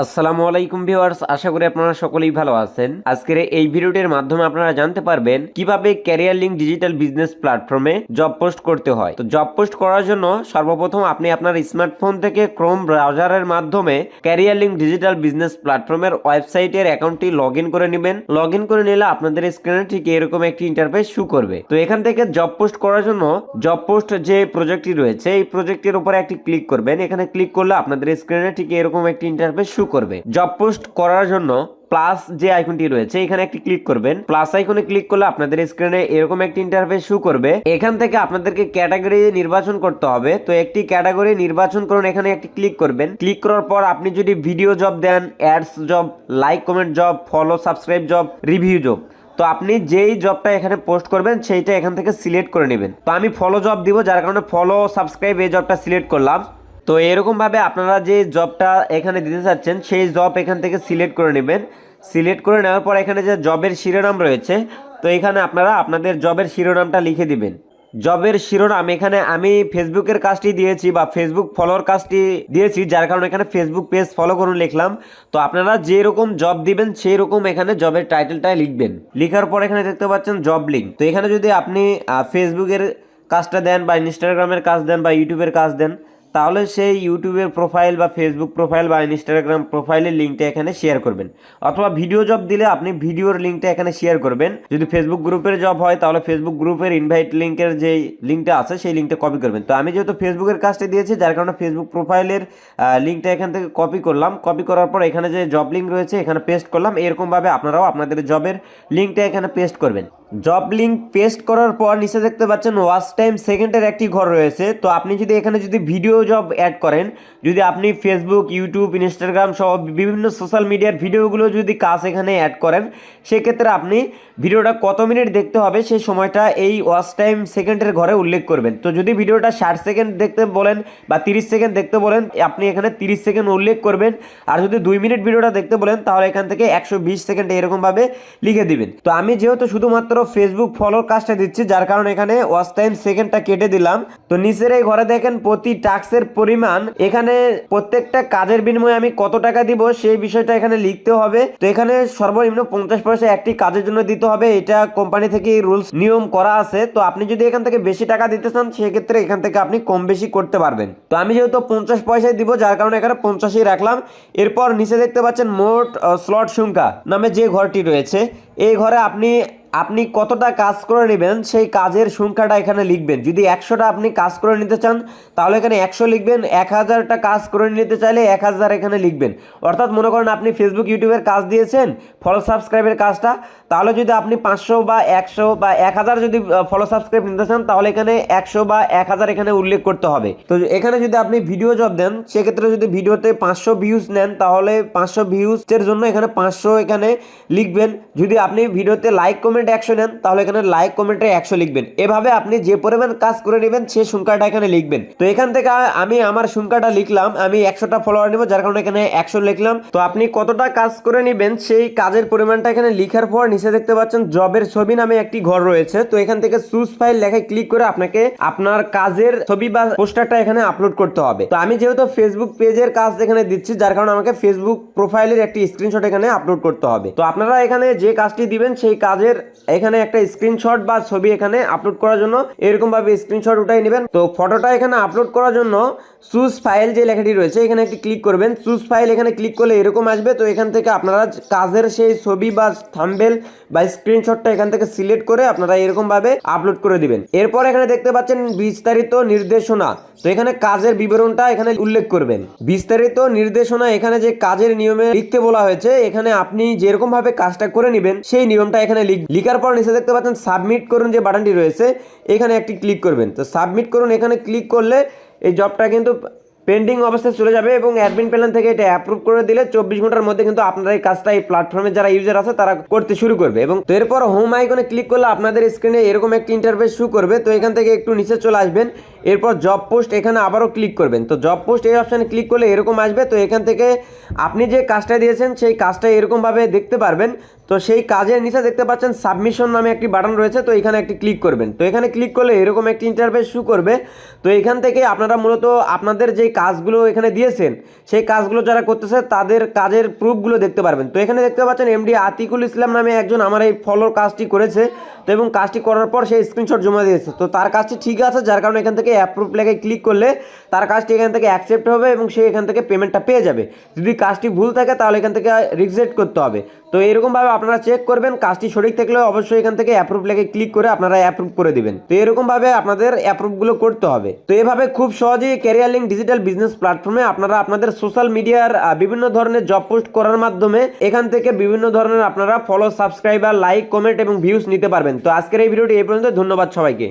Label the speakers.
Speaker 1: আসসালামু আলাইকুম ভিউয়ার্স, আশা করি আপনারা সকলেই ভালো আছেন। আজকের এই ভিডিওটির মাধ্যমে আপনারা জানতে পারবেন কীভাবে ক্যারিয়ার লিঙ্ক ডিজিটাল বিজনেস প্ল্যাটফর্মে জব পোস্ট করতে হয়। তো জব পোস্ট করার জন্য সর্বপ্রথম আপনি আপনার স্মার্টফোন থেকে ক্রোম ব্রাউজারের মাধ্যমে ক্যারিয়ার লিঙ্ক ডিজিটাল বিজনেস প্ল্যাটফর্মের ওয়েবসাইটের অ্যাকাউন্টটি লগ করে নেবেন। লগ করে নিলে আপনাদের স্ক্রিনে ঠিক এরকম একটি ইন্টারফেস শু করবে। তো এখান থেকে জব পোস্ট করার জন্য জব পোস্ট যে প্রজেক্টটি রয়েছে, এই প্রজেক্টের উপরে একটি ক্লিক করবেন। এখানে ক্লিক করলে আপনাদের স্ক্রিনে ঠিক এরকম একটি ইন্টারফেস শু করবে। জব পোস্ট করার জন্য প্লাস যে আইকনটি রয়েছে, এখানে একটি ক্লিক করবেন। প্লাস আইকনে ক্লিক করলে আপনাদের স্ক্রিনে এরকম একটি ইন্টারফেস শু করবে। এখান থেকে আপনাদেরকে ক্যাটাগরি নির্বাচন করতে হবে। তো একটি ক্যাটাগরি নির্বাচন করুন, এখানে একটি ক্লিক করবেন। ক্লিক করার পর আপনি যদি ভিডিও জব দেন ads job like comment job follow subscribe job review job তো আপনি যেই জবটা এখানে পোস্ট করবেন, সেইটা এখান থেকে সিলেক্ট করে নেবেন। তো আমি ফলো জব দিব, যার কারণে ফলো সাবস্ক্রাইব এই জবটা সিলেক্ট করলাম। তো এরকমভাবে আপনারা যে জবটা এখানে দিতে চাচ্ছেন, সেই জব এখান থেকে সিলেক্ট করে নেবেন। সিলেক্ট করে নেওয়ার পর এখানে যে জবের শিরোনাম রয়েছে, তো এখানে আপনারা আপনাদের জবের শিরোনামটা লিখে দিবেন। জবের শিরোনাম এখানে আমি ফেসবুকের কাজটি দিয়েছি বা ফেসবুক ফলোর কাজটি দিয়েছি, যার কারণে এখানে ফেসবুক পেজ ফলো করুন লিখলাম। তো আপনারা যেরকম জব দিবেন সেই রকম এখানে জবের টাইটেলটাই লিখবেন। লিখার পর এখানে দেখতে পাচ্ছেন জব লিঙ্ক তো এখানে যদি আপনি ফেসবুকের কাজটা দেন বা ইনস্টাগ্রামের কাজ দেন বা ইউটিউবের কাজ দেন তাহলে সেই ইউটিউবের প্রোফাইল বা ফেসবুক প্রোফাইল বা ইনস্টাগ্রাম প্রোফাইলের লিঙ্কটা এখানে শেয়ার করবেন। অথবা ভিডিও জব দিলে আপনি ভিডিওর লিঙ্কটা এখানে শেয়ার করবেন। যদি ফেসবুক গ্রুপের জব হয়, তাহলে ফেসবুক গ্রুপের ইনভাইট লিঙ্কের যে লিঙ্কটা আছে, সেই লিঙ্কটা কপি করবেন। তো আমি যেহেতু ফেসবুকের কাজটা দিয়েছি, যার কারণে ফেসবুক প্রোফাইলের লিঙ্কটা এখান থেকে কপি করলাম। কপি করার পর এখানে যে জব লিঙ্ক রয়েছে, এখানে পেস্ট করলাম। এরকমভাবে আপনারাও আপনাদের জবের লিঙ্কটা এখানে পেস্ট করবেন। জব লিঙ্ক পেস্ট করার পর নিচে দেখতে পাচ্ছেন ওয়াচ টাইম সেকেন্ডের একটি ঘর রয়েছে। তো আপনি যদি এখানে যদি ভিডিও জব অ্যাড করেন, যদি আপনি ফেসবুক ইউটিউব ইনস্টাগ্রাম সহ বিভিন্ন সোশ্যাল মিডিয়ার ভিডিওগুলো যদি কাজ এখানে অ্যাড করেন, সেক্ষেত্রে আপনি ভিডিওটা কত মিনিট দেখতে হবে সেই সময়টা এই ওয়াচ টাইম সেকেন্ডের ঘরে উল্লেখ করবেন। তো যদি ভিডিওটা ষাট সেকেন্ড দেখতে বলেন বা তিরিশ সেকেন্ড দেখতে বলেন, আপনি এখানে তিরিশ সেকেন্ড উল্লেখ করবেন। আর যদি দুই মিনিট ভিডিওটা দেখতে বলেন, তাহলে এখান থেকে একশো বিশ সেকেন্ড এরকমভাবে লিখে দিবেন। তো আমি যেহেতু শুধুমাত্র ফেসবুক ফলোর কাজটা দিচ্ছি, যার কারণে এখানে ওয়াচ টাইম সেকেন্ডটা কেটে দিলাম। তো নিচের এই ঘরে দেখেন প্রতি টাক্সের পরিমাণ, এখানে প্রত্যেকটা কাজের বিনিময়ে আমি কত টাকা দিব সেই বিষয়টা এখানে লিখতে হবে। তো এখানে সর্বনিম্ন পঞ্চাশ পয়সা একটি কাজের জন্য দিতে হবে, এটা কোম্পানি থেকে রুলস নিয়ম করা আছে। তো আপনি যদি এখান থেকে বেশি টাকা দিতে চান, সেক্ষেত্রে এখান থেকে আপনি কম বেশি করতে পারবেন। তো আমি যেহেতু পঞ্চাশ পয়সায় দিব, যার কারণে এখানে পঞ্চাশই রাখলাম। এরপর নিচে দেখতে পাচ্ছেন মোট স্লট সংখ্যা নামে যে ঘরটি রয়েছে, এই ঘরে আপনি আপনি কতটা কাজ করে নেবেন, সেই কাজের সংখ্যাটা এখানে লিখবেন। যদি একশোটা আপনি কাজ করে নিতে চান, তাহলে এখানে একশো লিখবেন, এক হাজারটা কাজ করে নিতে চাইলে এক হাজার এখানে লিখবেন। অর্থাৎ মনে করেন আপনি ফেসবুক ইউটিউবের কাজ দিয়েছেন ফলো সাবস্ক্রাইবের কাজটা তাহলে যদি আপনি পাঁচশো বা একশো বা এক হাজার যদি ফলো সাবস্ক্রাইব নিতে চান, তাহলে এখানে একশো বা এক হাজার এখানে উল্লেখ করতে হবে। তো এখানে যদি আপনি ভিডিও জব দেন, সেক্ষেত্রে যদি ভিডিওতে পাঁচশো ভিউজ নেন, তাহলে পাঁচশো ভিউজের জন্য এখানে পাঁচশো এখানে লিখবেন। যদি আপনি ভিডিওতে লাইক কমেন্ট একশো নেন, তাহলে এখানে লাইক কমেন্টে একশো লিখবেন। এভাবে আপনি যে পরিমাণ কাজ করে নেবেন, সেই সংখ্যাটা এখানে লিখবেন। তো এখান থেকে আমি আমার সংখ্যাটা লিখলাম, আমি একশোটা ফলোয়ার নেব, যার কারণে এখানে একশো লিখলাম। তো আপনি কতটা কাজ করে নেবেন, সেই কাজের পরিমাণটা এখানে লিখার পর নিচে দেখতে পাচ্ছেন জবের ছবি নামে একটি ঘর রয়েছে। তো এখান থেকে চুজ ফাইল লেখায় ক্লিক করে আপনাকে আপনার কাজের ছবি বা পোস্টারটা এখানে আপলোড করতে হবে। তো আমি যেহেতু ফেসবুক পেজের কাজ এখানে দিচ্ছি, যার কারণে আমাকে ফেসবুক প্রোফাইলের একটি স্ক্রিনশট এখানে আপলোড করতে হবে। তো আপনারা এখানে যে কাজটি দিবেন, সেই কাজের এখানে একটা স্ক্রিনশট বা ছবি এখানে আপলোড করার জন্য এরকম ভাবে স্ক্রিনশট উঠাই নেবেন। তো ফটোটা এখানে আপলোড করার জন্য চুজ ফাইল যে লেখাটি রয়েছে, এখানে একটি ক্লিক করবেন। চুজ ফাইল এখানে ক্লিক করলে এরকম আসবে। তো এখান থেকে আপনারা কাজের সেই ছবি বা থাম্বেল বা স্ক্রিনশটটা এখান থেকে সিলেক্ট করে আপনারা এরকম ভাবে আপলোড করে দিবেন। এরপর এখানে দেখতে পাচ্ছেন বিস্তারিত নির্দেশনা। তো এখানে কাজের বিবরণটা এখানে উল্লেখ করবেন। বিস্তারিত নির্দেশনা এখানে যে কাজের নিয়মে লিখতে বলা হয়েছে, এখানে আপনি যেরকম ভাবে কাজটা করে নেবেন, সেই নিয়মটা এখানে লিখার পর নিচে দেখতে পাচ্ছেন সাবমিট করুন যে বাটনটি রয়েছে, এখানে একটি ক্লিক করবেন। তো সাবমিট করুন, এখানে ক্লিক করলে এই জবটা কিন্তু পেন্ডিং অবস্থায় চলে যাবে এবং অ্যাডমিন প্ল্যান থেকে এটা অ্যাপ্রুভ করে দিলে চব্বিশ ঘণ্টার মধ্যে কিন্তু আপনারা এই কাজটা এই প্ল্যাটফর্মে যারা ইউজার আছে তারা করতে শুরু করবে এবং তো এরপর হোম আইকনে ক্লিক করলে আপনাদের স্ক্রিনে এরকম একটি ইন্টারফেস শু করবে। তো এখান থেকে একটু নিচে চলে আসবেন। এরপর জব পোস্ট এখানে আবারও ক্লিক করবেন। তো জব পোস্ট এই অপশানে ক্লিক করলে এরকম আসবে। তো এখান থেকে আপনি যে কাজটা দিয়েছেন, সেই কাজটা এরকমভাবে দেখতে পারবেন। তো সেই কাজের নিচে দেখতে পাচ্ছেন সাবমিশন নামে একটি বাটন রয়েছে। তো এখানে একটি ক্লিক করবেন। তো এখানে ক্লিক করলে এরকম একটি ইন্টারফেস শু করবে। তো এখান থেকে আপনারা মূলত আপনাদের যেই কাজগুলো এখানে দিয়েছেন, সেই কাজগুলো যারা করতেছে, তাদের কাজের প্রুফগুলো দেখতে পারবেন। তো এখানে দেখতে পাচ্ছেন এমডি আতিকুল ইসলাম নামে একজন আমার এই ফলোর কাজটি করেছে। তো এবং কাজটি করার পর সেই স্ক্রিনশট জমা দিয়েছে। তো তার কাজটি ঠিক আছে, যার কারণে এখান থেকে অ্যাপ্রুভ লেগে ক্লিক করলে তার কাজটি এখান থেকে অ্যাকসেপ্ট হবে এবং সে এখান থেকে পেমেন্টটা পেয়ে যাবে। যদি কাজটি ভুল থাকে তাহলে এখান থেকে রিজেক্ট করতে হবে। তো এরকমভাবে আপনারা চেক করবেন, কাজটি সঠিক থাকলে অবশ্যই এখান থেকে অ্যাপ্রুভ লেগে ক্লিক করে আপনারা অ্যাপ্রুভ করে দেবেন। তো এরকমভাবে আপনাদের অ্যাপ্রুভগুলো করতে হবে। তো এভাবে খুব সহজেই ক্যারিয়ার লিঙ্ক ডিজিটাল বিজনেস প্ল্যাটফর্মে আপনারা আপনাদের সোশ্যাল মিডিয়ার বিভিন্ন ধরনের জব পোস্ট করার মাধ্যমে এখান থেকে বিভিন্ন ধরনের আপনারা ফলো সাবস্ক্রাইবার লাইক কমেন্ট এবং ভিউজ নিতে পারবেন। তো আজকের এই ভিডিওটি এই পর্যন্ত, ধন্যবাদ সবাইকে।